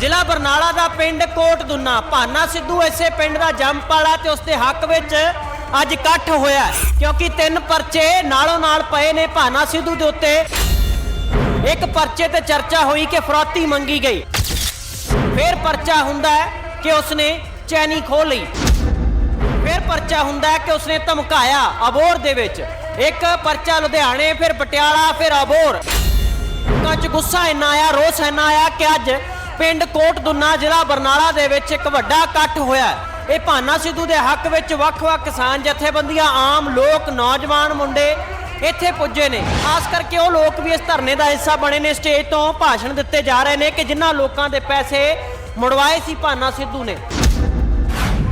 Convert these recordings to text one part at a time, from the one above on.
ਜ਼ਿਲ੍ਹਾ ਬਰਨਾਲਾ ਦਾ ਪਿੰਡ ਕੋਟ ਦੁੰਨਾ ਭਾਨਾ ਸਿੱਧੂ ਇਸੇ ਪਿੰਡ ਦਾ ਜੰਮਪਾਲਾ ਤੇ ਉਸ ਦੇ ਹੱਕ ਵਿੱਚ ਅੱਜ ਇਕੱਠ ਹੋਇਆ ਕਿਉਂਕਿ ਤਿੰਨ ਪਰਚੇ ਨਾਲੋਂ ਨਾਲ ਪਏ ਨੇ ਭਾਨਾ ਸਿੱਧੂ ਦੇ ਉੱਤੇ। ਇੱਕ ਪਰਚੇ ਤੇ ਚਰਚਾ ਹੋਈ ਕਿ ਫਰੋਤੀ ਮੰਗੀ ਗਈ। ਫਿਰ ਪਰਚਾ ਹੁੰਦਾ ਹੈ ਕਿ ਉਸਨੇ ਚੈਨੀ ਖੋਹ ਲਈ। ਫਿਰ ਪਰਚਾ ਹੁੰਦਾ ਹੈ ਕਿ ਉਸਨੇ ਧਮਕਾਇਆ ਅਬੋਰ ਦੇ ਵਿੱਚ। ਇੱਕ ਪਰਚਾ ਲੁਧਿਆਣੇ, ਫਿਰ ਪਟਿਆਲਾ, ਫਿਰ ਅਬੋਰ ਲੋਕਾਂ 'ਚ ਗੁੱਸਾ ਇੰਨਾ ਆਇਆ, ਰੋਸ ਇੰਨਾ ਆਇਆ ਕਿ ਅੱਜ ਪਿੰਡ ਕੋਟ ਦੁੰਨਾ ਜ਼ਿਲ੍ਹਾ ਬਰਨਾਲਾ ਦੇ ਵਿੱਚ ਇੱਕ ਵੱਡਾ ਇਕੱਠ ਹੋਇਆ ਇਹ ਭਾਨਾ ਸਿੱਧੂ ਦੇ ਹੱਕ ਵਿੱਚ ਵੱਖ-ਵੱਖ ਕਿਸਾਨ ਜਥੇਬੰਦੀਆਂ, ਆਮ ਲੋਕ, ਨੌਜਵਾਨ ਮੁੰਡੇ ਇੱਥੇ ਪੁੱਜੇ ਨੇ। ਖਾਸ ਕਰਕੇ ਉਹ ਲੋਕ ਵੀ ਇਸ ਧਰਨੇ ਦਾ ਹਿੱਸਾ ਬਣੇ ਨੇ। ਸਟੇਜ ਤੋਂ ਭਾਸ਼ਣ ਦਿੱਤੇ ਜਾ ਰਹੇ ਨੇ ਕਿ ਜਿਨ੍ਹਾਂ ਲੋਕਾਂ ਦੇ ਪੈਸੇ ਮੁੜਵਾਏ ਸੀ ਭਾਨਾ ਸਿੱਧੂ ਨੇ।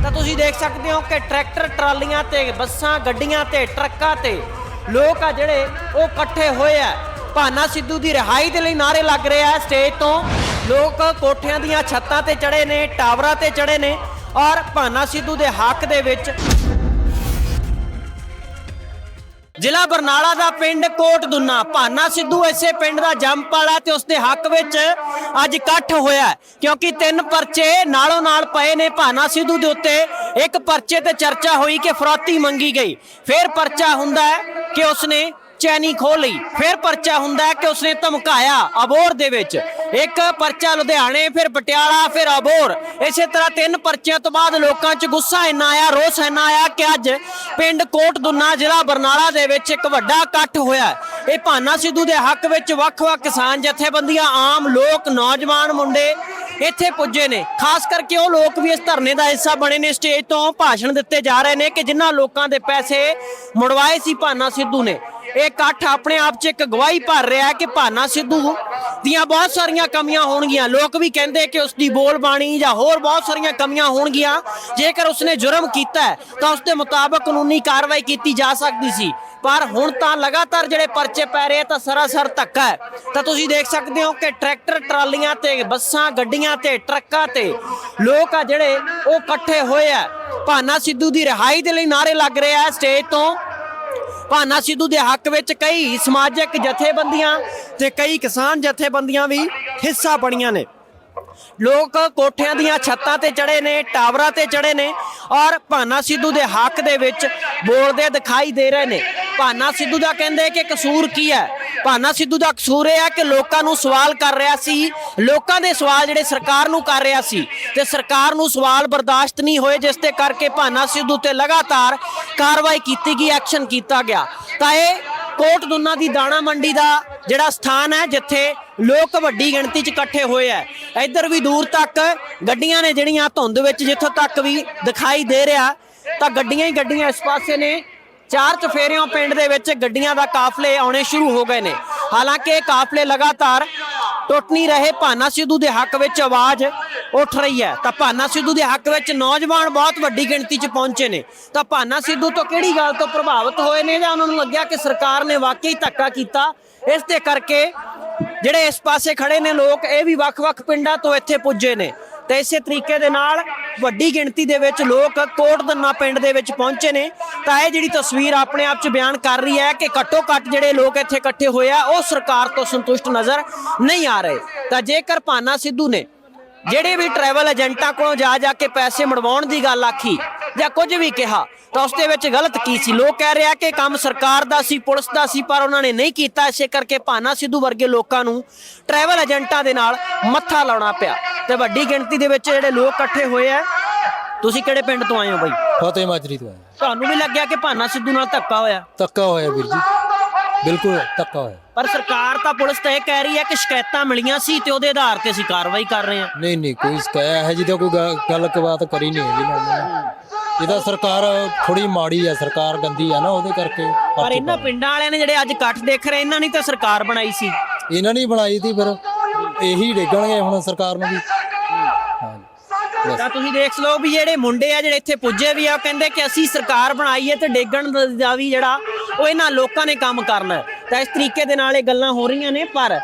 ਤਾਂ ਤੁਸੀਂ ਦੇਖ ਸਕਦੇ ਹੋ ਕਿ ਟਰੈਕਟਰ, ਟਰਾਲੀਆਂ ਤੇ, ਬੱਸਾਂ, ਗੱਡੀਆਂ ਤੇ, ਟਰੱਕਾਂ ਤੇ ਲੋਕ ਆ ਜਿਹੜੇ ਉਹ ਇਕੱਠੇ ਹੋਏ ਆ। ਭਾਨਾ ਸਿੱਧੂ ਦੀ ਰਿਹਾਈ ਦੇ ਲਈ ਨਾਰੇ ਲੱਗ ਰਹੇ ਆ। ਸਟੇਜ ਤੋਂ ਲੋਕ ਕੋਠਿਆਂ ਦੀਆਂ ਛੱਤਾਂ ਤੇ ਚੜੇ ਨੇ, ਟਾਵਰਾਂ ਤੇ ਚੜੇ ਨੇ ਔਰ ਭਾਨਾ ਸਿੱਧੂ ਦੇ ਹੱਕ ਦੇ ਵਿੱਚ ਜ਼ਿਲ੍ਹਾ ਬਰਨਾਲਾ ਦਾ ਪਿੰਡ ਕੋਟ ਦੁੰਨਾ ਭਾਨਾ ਸਿੱਧੂ ਇਸੇ ਪਿੰਡ ਦਾ ਜੰਮਪਾਲਾ ਤੇ ਉਸਦੇ ਹੱਕ ਵਿੱਚ ਅੱਜ ਇਕੱਠ ਹੋਇਆ ਕਿਉਂਕਿ ਤਿੰਨ ਪਰਚੇ ਨਾਲੋਂ ਨਾਲ ਪਏ ਨੇ ਭਾਨਾ ਸਿੱਧੂ ਦੇ ਉੱਤੇ। ਇੱਕ ਪਰਚੇ ਤੇ ਚਰਚਾ ਹੋਈ ਕਿ ਫਰੋਤੀ ਮੰਗੀ ਗਈ। ਫਿਰ ਪਰਚਾ ਹੁੰਦਾ ਕਿ ਉਸਨੇ ਚੈਨੀ ਖੋਹ ਲਈ। ਫਿਰ ਪਰਚਾ ਹੁੰਦਾ ਕਿ ਉਸਨੇ ਧਮਕਾਇਆ ਅਬੋਰ ਦੇ ਵਿੱਚ। ਇੱਕ ਪਰਚਾ ਲੁਧਿਆਣੇ, ਫਿਰ ਪਟਿਆਲਾ, ਫਿਰ ਅਬੋਰ ਇਸੇ ਤਰ੍ਹਾਂ ਤਿੰਨ ਪਰਚਿਆਂ ਤੋਂ ਬਾਅਦ ਲੋਕਾਂ 'ਚ ਗੁੱਸਾ ਇੰਨਾ ਆਇਆ, ਰੋਸ ਇੰਨਾ ਆਇਆ ਕਿ ਅੱਜ ਪਿੰਡ ਕੋਟ ਦੁੰਨਾ ਜ਼ਿਲ੍ਹਾ ਬਰਨਾਲਾ ਦੇ ਵਿੱਚ ਇੱਕ ਵੱਡਾ ਇਕੱਠ ਹੋਇਆ ਇਹ ਭਾਨਾ ਸਿੱਧੂ ਦੇ ਹੱਕ ਵਿੱਚ ਵੱਖ-ਵੱਖ ਕਿਸਾਨ ਜਥੇਬੰਦੀਆਂ, ਆਮ ਲੋਕ, ਨੌਜਵਾਨ ਮੁੰਡੇ ਇੱਥੇ ਪੁੱਜੇ ਨੇ। ਖਾਸ ਕਰਕੇ ਉਹ ਲੋਕ ਵੀ ਇਸ ਧਰਨੇ ਦਾ ਹਿੱਸਾ ਬਣੇ ਨੇ। ਸਟੇਜ ਤੋਂ ਭਾਸ਼ਣ ਦਿੱਤੇ ਜਾ ਰਹੇ ਨੇ ਕਿ ਜਿਨ੍ਹਾਂ ਲੋਕਾਂ ਦੇ ਪੈਸੇ ਮੁੜਵਾਏ ਸੀ ਭਾਨਾ ਸਿੱਧੂ ਨੇ। ਇਹ ਇਕੱਠ ਆਪਣੇ ਆਪ 'ਚ ਇੱਕ ਗਵਾਹੀ ਭਰ ਰਿਹਾ ਹੈ ਕਿ ਭਾਨਾ ਸਿੱਧੂ ਦੀਆਂ ਬਹੁਤ ਸਾਰੀਆਂ ਕਮੀਆਂ ਹੋਣਗੀਆਂ। ਲੋਕ ਵੀ ਕਹਿੰਦੇ ਕਿ ਉਸ ਦੀ ਬੋਲ ਬਾਣੀ ਜਾਂ ਹੋਰ ਬਹੁਤ ਸਾਰੀਆਂ ਕਮੀਆਂ ਹੋਣਗੀਆਂ। ਜੇਕਰ ਉਸਨੇ ਜੁਰਮ ਕੀਤਾ ਤਾਂ ਉਸ ਦੇ ਮੁਤਾਬਕ ਕਾਨੂੰਨੀ ਕਾਰਵਾਈ ਕੀਤੀ ਜਾ ਸਕਦੀ ਸੀ। ਪਰ ਹੁਣ ਤਾਂ ਲਗਾਤਾਰ ਜਿਹੜੇ ਪਰਚੇ ਪੈ ਰਹੇ ਤਾਂ ਸਰਾਸਰ ਧੱਕਾ ਹੈ। ਤਾਂ ਤੁਸੀਂ ਦੇਖ ਸਕਦੇ ਹੋ ਕਿ ਟਰੈਕਟਰ, ਟਰਾਲੀਆਂ ਤੇ, ਬੱਸਾਂ, ਗੱਡੀਆਂ ਤੇ, ਟਰੱਕਾਂ ਤੇ ਲੋਕ ਆ ਜਿਹੜੇ ਉਹ ਇਕੱਠੇ ਹੋਏ ਆ। ਭਾਨਾ ਸਿੱਧੂ ਦੀ ਰਿਹਾਈ ਦੇ ਲਈ ਨਾਰੇ ਲੱਗ ਰਹੇ ਆ, ਸਟੇਜ ਤੋਂ। ਭਾਨਾ ਸਿੱਧੂ ਦੇ ਹੱਕ ਵਿੱਚ ਕਈ ਸਮਾਜਿਕ ਜਥੇਬੰਦੀਆਂ ਤੇ ਕਈ ਕਿਸਾਨ ਜਥੇਬੰਦੀਆਂ ਵੀ ਹਿੱਸਾ ਬਣੀਆਂ ਨੇ। ਲੋਕ ਕੋਠਿਆਂ ਦੀਆਂ ਛੱਤਾਂ ਤੇ ਚੜੇ ਨੇ, ਟਾਵਰਾਂ ਤੇ ਚੜੇ ਨੇ ਔਰ ਭਾਨਾ ਸਿੱਧੂ ਦੇ ਹੱਕ ਦੇ ਵਿੱਚ ਬੋਲਦੇ ਦਿਖਾਈ ਦੇ ਰਹੇ ਨੇ। ਭਾਨਾ ਸਿੱਧੂ ਦਾ ਕਹਿੰਦੇ ਕਿ ਕਸੂਰ ਕੀ ਹੈ? ਭਾਨਾ ਸਿੱਧੂ ਦਾ ਕਸੂਰ ਇਹ ਹੈ ਕਿ ਲੋਕਾਂ ਨੂੰ ਸਵਾਲ ਕਰ ਰਿਹਾ ਸੀ। ਲੋਕਾਂ ਦੇ ਸਵਾਲ ਜਿਹੜੇ ਸਰਕਾਰ ਨੂੰ ਕਰ ਰਿਹਾ ਸੀ ਤੇ ਸਰਕਾਰ ਨੂੰ ਸਵਾਲ ਬਰਦਾਸ਼ਤ ਨਹੀਂ ਹੋਏ, ਜਿਸ ਤੇ ਕਰਕੇ ਭਾਨਾ ਸਿੱਧੂ ਤੇ ਲਗਾਤਾਰ ਕਾਰਵਾਈ ਕੀਤੀ ਗਈ, ਐਕਸ਼ਨ ਕੀਤਾ ਗਿਆ। ਤਾਂ ਇਹ ਕੋਟ ਦੁੰਨਾ ਦੀ ਦਾਣਾ ਮੰਡੀ ਦਾ ਜਿਹੜਾ ਸਥਾਨ ਹੈ, ਜਿੱਥੇ ਲੋਕ ਵੱਡੀ ਗਿਣਤੀ 'ਚ ਇਕੱਠੇ ਹੋਏ ਆ। ਇੱਧਰ ਵੀ ਦੂਰ ਤੱਕ ਗੱਡੀਆਂ ਨੇ ਜਿਹੜੀਆਂ ਧੁੰਦ ਵਿੱਚ ਜਿੱਥੋਂ ਤੱਕ ਵੀ ਦਿਖਾਈ ਦੇ ਰਿਹਾ, ਤਾਂ ਗੱਡੀਆਂ ਹੀ ਗੱਡੀਆਂ ਇਸ ਪਾਸੇ ਨੇ। ਚਾਰ ਚਫੇਰਿਆਂ ਪਿੰਡ ਦੇ ਵਿੱਚ ਗੱਡੀਆਂ ਦਾ ਕਾਫਲੇ ਆਉਣੇ ਸ਼ੁਰੂ ਹੋ ਗਏ ਨੇ। ਹਾਲਾਂਕਿ ਇਹ ਕਾਫਲੇ ਲਗਾਤਾਰ ਟੁੱਟ ਨਹੀਂ ਰਹੇ, ਭਾਨਾ ਸਿੱਧੂ ਦੇ ਹੱਕ ਵਿੱਚ ਆਵਾਜ਼ ਉੱਠ ਰਹੀ ਹੈ। ਤਾਂ ਭਾਨਾ ਸਿੱਧੂ ਦੇ ਹੱਕ ਵਿੱਚ ਨੌਜਵਾਨ ਬਹੁਤ ਵੱਡੀ ਗਿਣਤੀ 'ਚ ਪਹੁੰਚੇ ਨੇ। ਤਾਂ ਭਾਨਾ ਸਿੱਧੂ ਤੋਂ ਕਿਹੜੀ ਗੱਲ ਤੋਂ ਪ੍ਰਭਾਵਿਤ ਹੋਏ ਨੇ? ਜਾਂ ਉਹਨਾਂ ਨੂੰ ਲੱਗਿਆ ਕਿ ਸਰਕਾਰ ਨੇ ਵਾਕਈ ਧੱਕਾ ਕੀਤਾ? ਇਸ ਦੇ ਕਰਕੇ ਜਿਹੜੇ ਇਸ ਪਾਸੇ ਖੜੇ ਨੇ ਲੋਕ, ਇਹ ਵੀ ਵੱਖ-ਵੱਖ ਪਿੰਡਾਂ ਤੋਂ ਇੱਥੇ ਪੁੱਜੇ ਨੇ। ਤੇ ਇਸੇ ਤਰੀਕੇ ਦੇ ਨਾਲ ਵੱਡੀ ਗਿਣਤੀ ਦੇ ਵਿੱਚ ਲੋਕ ਕੋਟ ਦੰਨਾ ਪਿੰਡ ਦੇ ਵਿੱਚ ਪਹੁੰਚੇ ਨੇ। ਤਾਂ ਇਹ ਜਿਹੜੀ ਤਸਵੀਰ ਆਪਣੇ ਆਪ 'ਚ ਬਿਆਨ ਕਰ ਰਹੀ ਹੈ ਕਿ ਘੱਟੋ ਘੱਟ ਜਿਹੜੇ ਲੋਕ ਇੱਥੇ ਇਕੱਠੇ ਹੋਏ ਆ, ਉਹ ਸਰਕਾਰ ਤੋਂ ਸੰਤੁਸ਼ਟ ਨਜ਼ਰ ਨਹੀਂ ਆ ਰਹੇ। ਤਾਂ ਜੇਕਰ ਭਾਨਾ ਸਿੱਧੂ ਨੇ ਜਿਹੜੇ ਵੀ ਟਰੈਵਲ ਏਜੰਟਾਂ ਕੋਲੋਂ ਜਾ ਜਾ ਕੇ ਪੈਸੇ ਮੜਵਾਉਣ ਦੀ ਗੱਲ ਆਖੀ ਜਾਂ ਕੁਝ ਵੀ ਕਿਹਾ ਤਾਂ ਉਸ ਦੇ ਵਿੱਚ ਗਲਤ ਕੀ ਸੀ? ਲੋਕ ਕਹਿ ਰਿਹਾ ਕਿ ਕੰਮ ਸਰਕਾਰ ਦਾ ਸੀ ਪੁਲਿਸ ਦਾ ਸੀ ਪਰ ਉਹਨਾਂ ਨੇ ਨਹੀਂ ਕੀਤਾ। ਇਸੇ ਕਰਕੇ ਭਾਨਾ ਸਿੱਧੂ ਵਰਗੇ ਲੋਕਾਂ ਨੂੰ ਟਰੈਵਲ ਏਜੰਟਾਂ ਦੇ ਨਾਲ ਮੱਥਾ ਲਾਉਣਾ ਪਿਆ। ਤੇ ਵੱਡੀ ਗਿਣਤੀ ਦੇ ਵਿੱਚ ਜਿਹੜੇ ਲੋਕ ਇਕੱਠੇ ਹੋਏ ਆ ਤੁਸੀਂ ਕਿਹੜੇ ਪਿੰਡ ਤੋਂ ਆਏ ਹੋ ਬਾਈ? ਫਤਿਹ ਮਾਜਰੀ ਤੋਂ ਆਇਆ ਤੁਹਾਨੂੰ ਵੀ ਲੱਗਿਆ ਕਿ ਭਾਨਾ ਸਿੱਧੂ ਨਾਲ ਧੱਕਾ ਹੋਇਆ? ਧੱਕਾ ਹੋਇਆ ਵੀਰ ਜੀ। ਬਿਲਕੁਲ ਧੱਕਾ ਹੋਇਆ। ਪਰ ਸਰਕਾਰ ਤਾਂ ਪੁਲਿਸ ਤਾਂ ਇਹ ਕਹਿ ਰਹੀ ਹੈ ਕਿ ਸ਼ਿਕਾਇਤਾਂ ਮਿਲੀਆਂ ਸੀ ਤੇ ਉਹਦੇ ਆਧਾਰ ਤੇ ਅਸੀਂ ਕਾਰਵਾਈ ਕਰ ਰਹੇ ਹਾਂ। ਨਹੀਂ ਨਹੀਂ ਕੋਈ ਸ਼ਿਕਾਇਤ ਹੈ ਜਿਹਦਾ ਕੋਈ ਗ- ਗੱਲ ਬਾਤ ਕਰੀ ਨਹੀਂ ਹੈਗੀ ਨਾ। ਉਹਨਾਂ ਨੇ ਇਹਦਾ ਸਰਕਾਰ ਥੋੜੀ ਮਾੜੀ ਆ ਸਰਕਾਰ ਗੰਦੀ ਆ ਨਾ ਉਹਦੇ ਕਰਕੇ। ਪਰ ਪਰਚੇ ਇਹਨਾਂ ਪਿੰਡਾਂ ਵਾਲਿਆਂ ਨੇ ਜਿਹੜੇ ਅੱਜ ਇਕੱਠ ਦੇਖ ਰਹੇ ਇਹਨਾਂ ਨੇ ਤਾਂ ਸਰਕਾਰ ਬਣਾਈ ਸੀ। ਇਹਨਾਂ ਨੇ ਹੀ ਬਣਾਈ ਤੀ ਫਿਰ। ਇਹੀ ਡੇਗਣਗੇ ਹੁਣ ਸਰਕਾਰ ਨੂੰ ਵੀ। ਤਾਂ ਤੁਸੀਂ ਦੇਖ ਲਓ ਵੀ ਜਿਹੜੇ ਮੁੰਡੇ ਆ ਜਿਹੜੇ ਇੱਥੇ ਪੁੱਜੇ ਵੀ ਆ, ਉਹ ਕਹਿੰਦੇ ਕਿ ਅਸੀਂ ਸਰਕਾਰ ਬਣਾਈ ਹੈ ਤੇ ਡੇਗਣ ਦਾ- ਵੀ ਜਿਹੜਾ ਉਹ ਇਹਨਾਂ ਲੋਕਾਂ ਨੇ ਕੰਮ ਕਰਨਾ ਤਾਂ ਇਸ ਤਰੀਕੇ ਦੇ ਨਾਲ ਇਹ ਗੱਲਾਂ ਹੋ ਰਹੀਆਂ ਨੇ, ਪਰ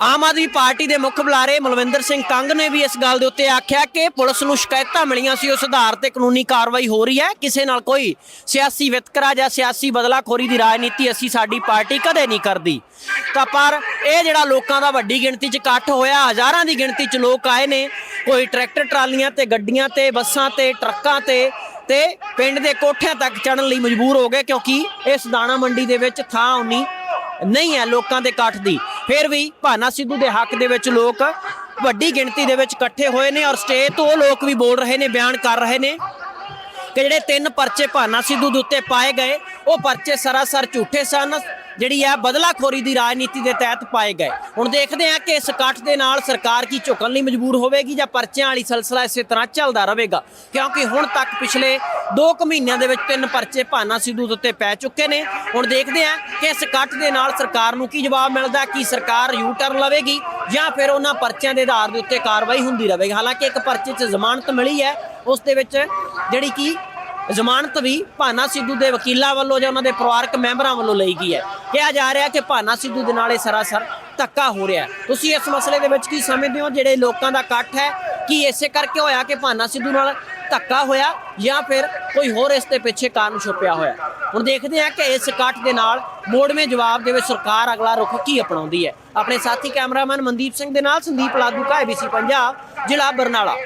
ਆਮ ਆਦਮੀ ਪਾਰਟੀ ਦੇ ਮੁੱਖ ਬੁਲਾਰੇ ਮਲਵਿੰਦਰ ਸਿੰਘ ਕੰਗ ਨੇ ਵੀ ਇਸ ਗੱਲ ਦੇ ਉੱਤੇ ਆਖਿਆ ਕਿ ਪੁਲਿਸ ਨੂੰ ਸ਼ਿਕਾਇਤਾਂ ਮਿਲੀਆਂ ਸੀ, ਉਸ ਆਧਾਰ ਤੇ ਕਾਨੂੰਨੀ ਕਾਰਵਾਈ ਹੋ ਰਹੀ ਹੈ। ਕਿਸੇ ਨਾਲ ਕੋਈ ਸਿਆਸੀ ਵਿਤਕਰਾ ਜਾਂ ਸਿਆਸੀ ਬਦਲਾਖੋਰੀ ਦੀ ਰਾਜਨੀਤੀ ਅਸੀਂ ਸਾਡੀ ਪਾਰਟੀ ਕਦੇ ਨਹੀਂ ਕਰਦੀ। ਤਾਂ ਪਰ ਇਹ ਜਿਹੜਾ ਲੋਕਾਂ ਦਾ ਵੱਡੀ ਗਿਣਤੀ 'ਚ ਇਕੱਠ ਹੋਇਆ, ਹਜ਼ਾਰਾਂ ਦੀ ਗਿਣਤੀ 'ਚ ਲੋਕ ਆਏ ਨੇ ਕੋਈ ਟਰੈਕਟਰ ਟਰਾਲੀਆਂ ਤੇ, ਗੱਡੀਆਂ ਤੇ, ਬੱਸਾਂ ਤੇ, ਟਰੱਕਾਂ ਤੇ ਤੇ ਪਿੰਡ ਦੇ ਕੋਠਿਆਂ ਤੱਕ ਚੜਨ ਲਈ ਮਜਬੂਰ ਹੋ ਗਏ ਕਿਉਂਕਿ ਇਸ ਦਾਣਾ ਮੰਡੀ ਦੇ ਵਿੱਚ ਥਾਂ ਉਨੀ ਨਹੀਂ ਹੈ ਲੋਕਾਂ ਦੇ ਇਕੱਠ ਦੀ। ਫਿਰ ਵੀ ਭਾਨਾ ਸਿੱਧੂ ਦੇ ਹੱਕ ਦੇ ਵਿੱਚ ਲੋਕ ਵੱਡੀ ਗਿਣਤੀ ਦੇ ਵਿੱਚ ਇਕੱਠੇ ਹੋਏ ਨੇ ਔਰ ਸਟੇਜ ਤੋਂ ਉਹ ਲੋਕ ਵੀ ਬੋਲ ਰਹੇ ਨੇ, ਬਿਆਨ ਕਰ ਰਹੇ ਨੇ ਕਿ ਜਿਹੜੇ ਤਿੰਨ ਪਰਚੇ ਭਾਨਾ ਸਿੱਧੂ ਦੇ ਉੱਤੇ ਪਾਏ ਗਏ, ਉਹ ਪਰਚੇ ਸਰਾਸਰ ਝੂਠੇ ਸਨ। ਜਿਹੜੀ ਹੈ ਬਦਲਾਖੋਰੀ ਦੀ ਰਾਜਨੀਤੀ ਦੇ ਤਹਿਤ ਪਾਏ ਗਏ। ਹੁਣ ਦੇਖਦੇ ਹਾਂ ਕਿ ਇਸ ਇਕੱਠ ਦੇ ਨਾਲ ਸਰਕਾਰ ਕੀ ਝੁਕਣ ਲਈ ਮਜਬੂਰ ਹੋਵੇਗੀ ਜਾਂ ਪਰਚਿਆਂ ਵਾਲੀ ਸਿਲਸਿਲਾ ਇਸੇ ਤਰ੍ਹਾਂ ਚੱਲਦਾ ਰਹੇਗਾ। ਕਿਉਂਕਿ ਹੁਣ ਤੱਕ ਪਿਛਲੇ 2 ਕੁ ਮਹੀਨਿਆਂ ਦੇ ਵਿੱਚ ਤਿੰਨ ਪਰਚੇ ਭਾਨਾ ਸਿੱਧੂ ਦੇ ਉੱਤੇ ਪੈ ਚੁੱਕੇ ਨੇ। ਹੁਣ ਦੇਖਦੇ ਹਾਂ ਕਿ ਇਸ ਇਕੱਠ ਦੇ ਨਾਲ ਸਰਕਾਰ ਨੂੰ ਕੀ ਜਵਾਬ ਮਿਲਦਾ, ਕੀ ਸਰਕਾਰ ਯੂ ਟਰਨ ਲਵੇਗੀ ਜਾਂ ਫਿਰ ਉਹਨਾਂ ਪਰਚਿਆਂ ਦੇ ਆਧਾਰ ਦੇ ਉੱਤੇ ਕਾਰਵਾਈ ਹੁੰਦੀ ਰਹੇਗੀ। ਹਾਲਾਂਕਿ ਇੱਕ ਪਰਚੇ 'ਚ ਜ਼ਮਾਨਤ ਮਿਲੀ ਹੈ, ਉਸ ਦੇ ਵਿੱਚ ਜਿਹੜੀ ਕਿ ਜ਼ਮਾਨਤ ਵੀ ਭਾਨਾ ਸਿੱਧੂ ਦੇ ਵਕੀਲਾਂ ਵੱਲੋਂ ਜਾਂ ਉਹਨਾਂ ਦੇ ਪਰਿਵਾਰਕ ਮੈਂਬਰਾਂ ਵੱਲੋਂ ਲਈ ਗਈ ਹੈ। ਕਿਹਾ ਜਾ ਰਿਹਾ ਕਿ ਭਾਨਾ ਸਿੱਧੂ ਦੇ ਨਾਲ ਇਹ ਸਰਾਸਰ ਧੱਕਾ ਹੋ ਰਿਹਾ ਤੁਸੀਂ ਇਸ ਮਸਲੇ ਦੇ ਵਿੱਚ ਕੀ ਸਮਝਦੇ ਹੋ? ਜਿਹੜੇ ਲੋਕਾਂ ਦਾ ਇਕੱਠ ਹੈ, ਕੀ ਇਸੇ ਕਰਕੇ ਹੋਇਆ ਕਿ ਭਾਨਾ ਸਿੱਧੂ ਨਾਲ ਧੱਕਾ ਹੋਇਆ ਜਾਂ ਫਿਰ ਕੋਈ ਹੋਰ ਇਸ ਦੇ ਪਿੱਛੇ ਕਾਰਨ ਛੁਪਿਆ ਹੋਇਆ? ਹੁਣ ਦੇਖਦੇ ਹਾਂ ਕਿ ਇਸ ਇਕੱਠ ਦੇ ਨਾਲ ਮੋੜਵੇਂ ਜਵਾਬ ਦੇ ਵਿੱਚ ਸਰਕਾਰ ਅਗਲਾ ਰੁਖ ਕੀ ਅਪਣਾਉਂਦੀ ਹੈ। ਆਪਣੇ ਸਾਥੀ ਕੈਮਰਾਮੈਨ ਮਨਦੀਪ ਸਿੰਘ ਦੇ ਨਾਲ ਸੰਦੀਪ ਲਾਦੂ ਕਾ ABC ਪੰਜਾਬ, ਜ਼ਿਲ੍ਹਾ ਬਰਨਾਲਾ।